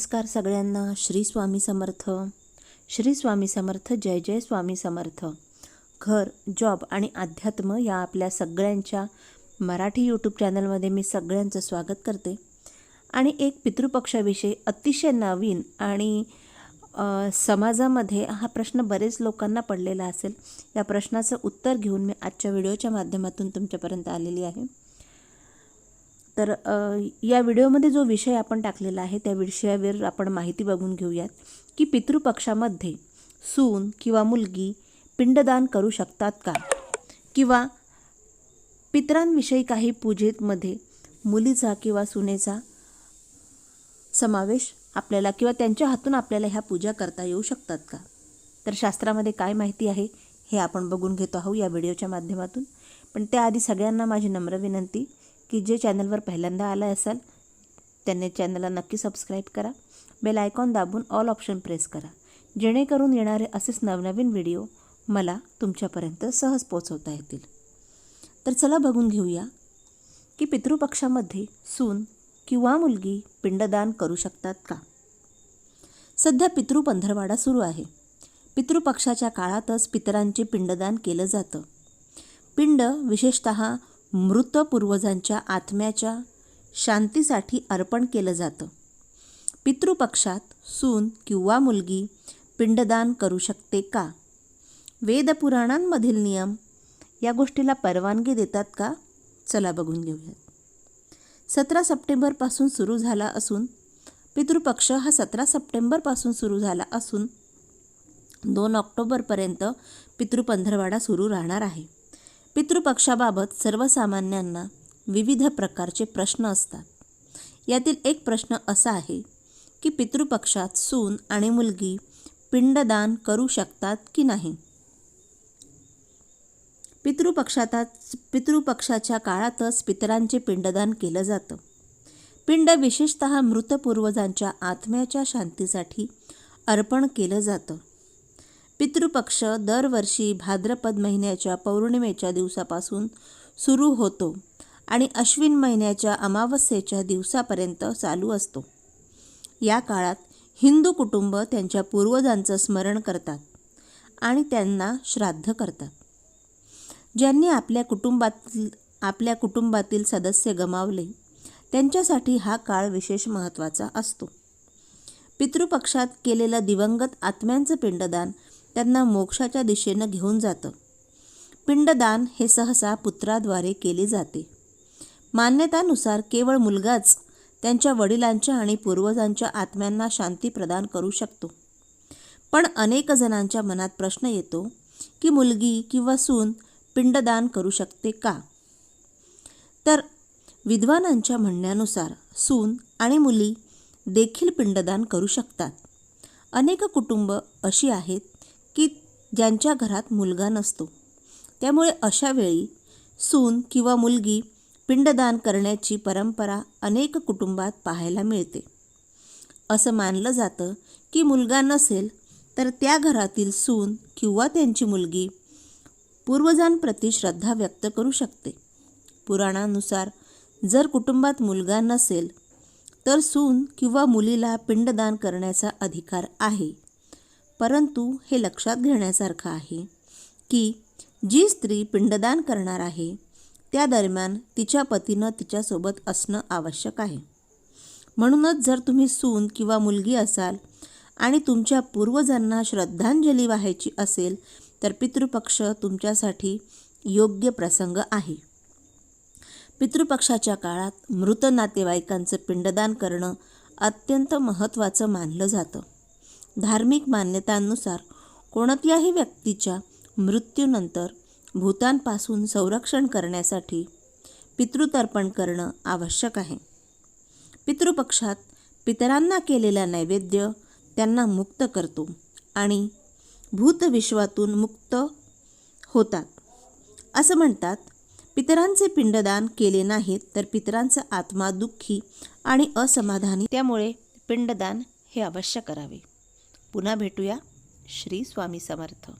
नमस्कार सगळ्यांना. श्री स्वामी समर्थ. श्री स्वामी समर्थ जय जय स्वामी समर्थ. घर जॉब आणि अध्यात्म या आपल्या सगळ्यांच्या मराठी यूट्यूब चॅनलमध्ये मी सगळ्यांचं स्वागत करते. आणि एक पितृपक्षाविषयी अतिशय नवीन आणि समाजामध्ये हा प्रश्न बरेच लोकांना पडलेला असेल. या प्रश्नाचं उत्तर घेऊन मी आजच्या व्हिडिओच्या माध्यमातून तुमच्यापर्यंत आलेली आहे. तर या व्हिडिओमध्ये जो विषय आपण टाकलेला आहे त्या विषयावर आपण माहिती बघून घेऊयात की पितृपक्षामध्ये सून किंवा मुलगी पिंडदान करू शकतात का? किंवा पितरांविषयी काही पूजेमध्ये मुलीचा किंवा सुनेचा समावेश आपल्याला किंवा त्यांच्या हातून आपल्याला ह्या पूजा करता येऊ शकतात का? तर शास्त्रामध्ये काय माहिती आहे हे आपण बघून घेतो आहोत या व्हिडिओच्या माध्यमातून. पण त्याआधी सगळ्यांना माझी नम्र विनंती की जे चॅनलवर पहिल्यांदा आला असाल त्यांनी चॅनलला नक्की सबस्क्राईब करा. बेल आयकॉन दाबून ऑल ऑप्शन प्रेस करा. जेणेकरून येणारे असेच नवनवीन व्हिडिओ मला तुमच्यापर्यंत सहज पोचवता येतील. तर चला बघून घेऊया की पितृपक्षामध्ये सून किंवा मुलगी पिंडदान करू शकतात का? सध्या पितृ पंधरवाडा सुरू आहे. पितृपक्षाच्या काळातच पितरांचे पिंडदान केलं जातं. पिंड विशेषत मृत पूर्वजांच्या आत्म्याच्या शांतीसाठी अर्पण केलं जातं. पितृपक्षात सून किंवा मुलगी पिंडदान करू शकते का? वेदपुराणांमधील नियम या गोष्टीला परवानगी देतात का? चला बघून घेऊयात. सतरा सप्टेंबरपासून सुरू झाला असून पितृपक्ष हा सतरा सप्टेंबरपासून सुरू झाला असून दोन ऑक्टोबरपर्यंत पितृपंधरवाडा सुरू राहणार आहे. पितृपक्षाबाबत सर्वसामान्यांना विविध प्रकारचे प्रश्न असतात. यातील एक प्रश्न असा आहे की पितृपक्षात सून आणि मुलगी पिंडदान करू शकतात की नाही? पितृपक्षातच पितृपक्षाच्या काळातच पितरांचे पिंडदान केलं जातं. पिंड विशेषत मृत पूर्वजांच्या आत्म्याच्या शांतीसाठी अर्पण केलं जातं. पितृपक्ष दरवर्षी भाद्रपद महिन्याच्या पौर्णिमेच्या दिवसापासून सुरू होतो आणि अश्विन महिन्याच्या अमावस्येच्या दिवसापर्यंत चालू असतो. या काळात हिंदू कुटुंब त्यांच्या पूर्वजांचं स्मरण करतात आणि त्यांना श्राद्ध करतात. ज्यांनी आपल्या कुटुंबातील आपल्या कुटुंबातील सदस्य गमावले त्यांच्यासाठी हा काळ विशेष महत्त्वाचा असतो. पितृपक्षात केलेलं दिवंगत आत्म्यांचं पिंडदान त्यांना मोक्षाच्या दिशेनं घेऊन जातं. पिंडदान हे सहसा पुत्राद्वारे केले जाते. मान्यतानुसार केवळ मुलगाच त्यांच्या वडिलांच्या आणि पूर्वजांच्या आत्म्यांना शांती प्रदान करू शकतो. पण अनेक जणांच्या मनात प्रश्न येतो की मुलगी किंवा सून पिंडदान करू शकते का? तर विद्वानांच्या म्हणण्यानुसार सून आणि मुली देखील पिंडदान करू शकतात. अनेक कुटुंब अशी आहेत की ज्यांच्या घरात मुलगा नसतो. त्यामुळे अशा वेळी सून किंवा मुलगी पिंडदान करण्याची परंपरा अनेक कुटुंबात पाहायला मिळते. असं मानलं जातं की मुलगा नसेल तर त्या घरातील सून किंवा त्यांची मुलगी पूर्वजांप्रती श्रद्धा व्यक्त करू शकते. पुराणानुसार जर कुटुंबात मुलगा नसेल तर सून किंवा मुलीला पिंडदान करण्याचा अधिकार आहे. परंतु हे लक्षात घेण्यासारखं आहे की जी स्त्री पिंडदान करणार आहे त्या दरम्यान तिच्या पतीनं तिच्यासोबत असणं आवश्यक आहे. म्हणूनच जर तुम्ही सून किंवा मुलगी असाल आणि तुमच्या पूर्वजांना श्रद्धांजली वाहायची असेल तर पितृपक्ष तुमच्यासाठी योग्य प्रसंग आहे. पितृपक्षाच्या काळात मृत नातेवाईकांचं पिंडदान करणं अत्यंत महत्त्वाचं मानलं जातं. धार्मिक मान्यतांनुसार कोणत्याही व्यक्तीच्या मृत्यूनंतर भूतांपासून संरक्षण करण्यासाठी पितृतर्पण करणं आवश्यक आहे. पितृपक्षात पितरांना केलेला नैवेद्य त्यांना मुक्त करतो आणि भूतविश्वातून मुक्त होतात. असं म्हणतात पितरांचे पिंडदान केले नाहीत तर पितरांचा आत्मा दुःखी आणि असमाधानी. त्यामुळे पिंडदान हे अवश्य करावे. पुन्हा भेटूया. श्री स्वामी समर्थ.